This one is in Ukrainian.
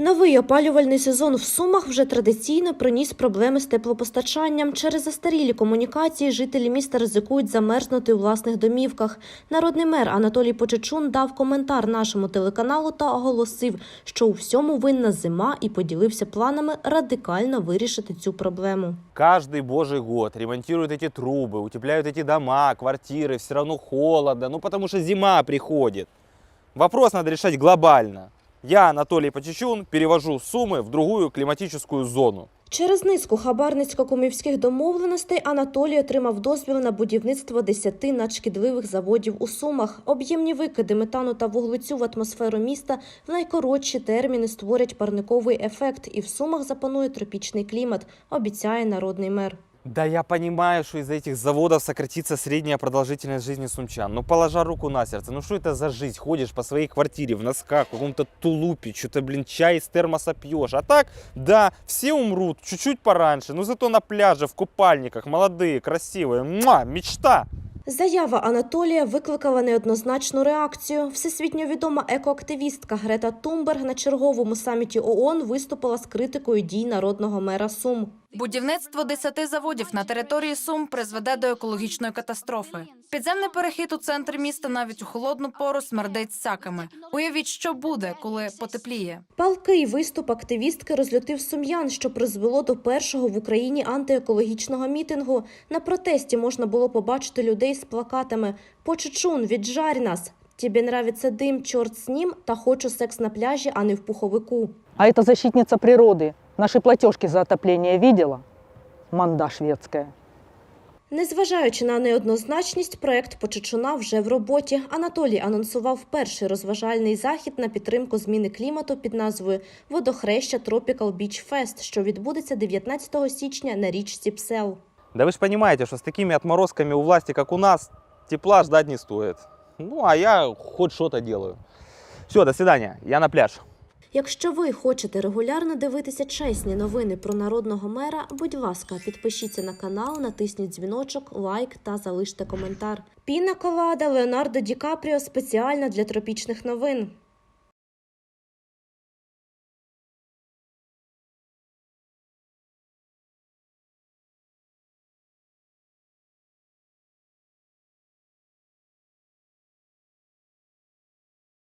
Новий опалювальний сезон в Сумах вже традиційно приніс проблеми з теплопостачанням. Через застарілі комунікації жителі міста ризикують замерзнути у власних домівках. Народний мер Анатолій Почечун дав коментар нашому телеканалу та оголосив, що у всьому винна зима і поділився планами радикально вирішити цю проблему. Каждый божий год ремонтируют эти трубы, утепляют эти дома, квартиры, все равно холодно, ну потому что зима приходит. Вопрос надо решать глобально. Я, Анатолий Почечун, перевожу Сумы в другую климатическую зону. Через низку хабарницько-комівських домовленостей Анатолій отримав дозвіл на будівництво 10 надшкідливих заводів у Сумах. Об'ємні викиди метану та вуглецю в атмосферу міста в найкоротші терміни створять парниковий ефект, і в Сумах запанує тропічний клімат, обіцяє народний мер. Да я понимаю, что из-за этих заводов сократится средняя продолжительность жизни сумчан. Но положа руку на сердце, ну что это за жизнь? Ходишь по своей квартире в носках, в каком-то тулупе, что-то, блин, чай из термоса пьешь. А так, да, все умрут чуть-чуть пораньше, но зато на пляже, в купальниках, молодые, красивые. Муа, мечта! Заява Анатолія викликала неоднозначну реакцію. Всесвітньо відома екоактивістка Грета Тумберг на черговому саміті ООН виступила з критикою дій народного мера Сум. Будівництво 10 заводів на території Сум призведе до екологічної катастрофи. Підземний перехід у центр міста навіть у холодну пору смердить саками. Уявіть, що буде, коли потепліє. Палкий виступ активістки розлютив сум'ян, що призвело до першого в Україні антиекологічного мітингу. На протесті можна було побачити людей з плакатами «Почечун, віджарь нас!» «Тебе нравиться дим, чорт з ним» та «Хочу секс на пляжі, а не в пуховику». А эта защитница природы наши платежки за отопление видела? Манда шведская. Незважаючи на неоднозначність, проект Почечуна вже в роботі. Анатолій анонсував перший розважальний захід на підтримку зміни клімату під назвою «Водохреща Tropical Beach Fest», що відбудеться 19 січня на річці Псел. Да вы же понимаете, что с такими отморозками у власти, как у нас, тепла ждать не стоит. Ну, а я хоть что-то делаю. Все, до свидания, я на пляж. Якщо ви хочете регулярно дивитися чесні новини про народного мера, будь ласка, підпишіться на канал, натисніть дзвіночок, лайк та залиште коментар. Піна колада Леонардо Ді Капріо спеціально для тропічних новин.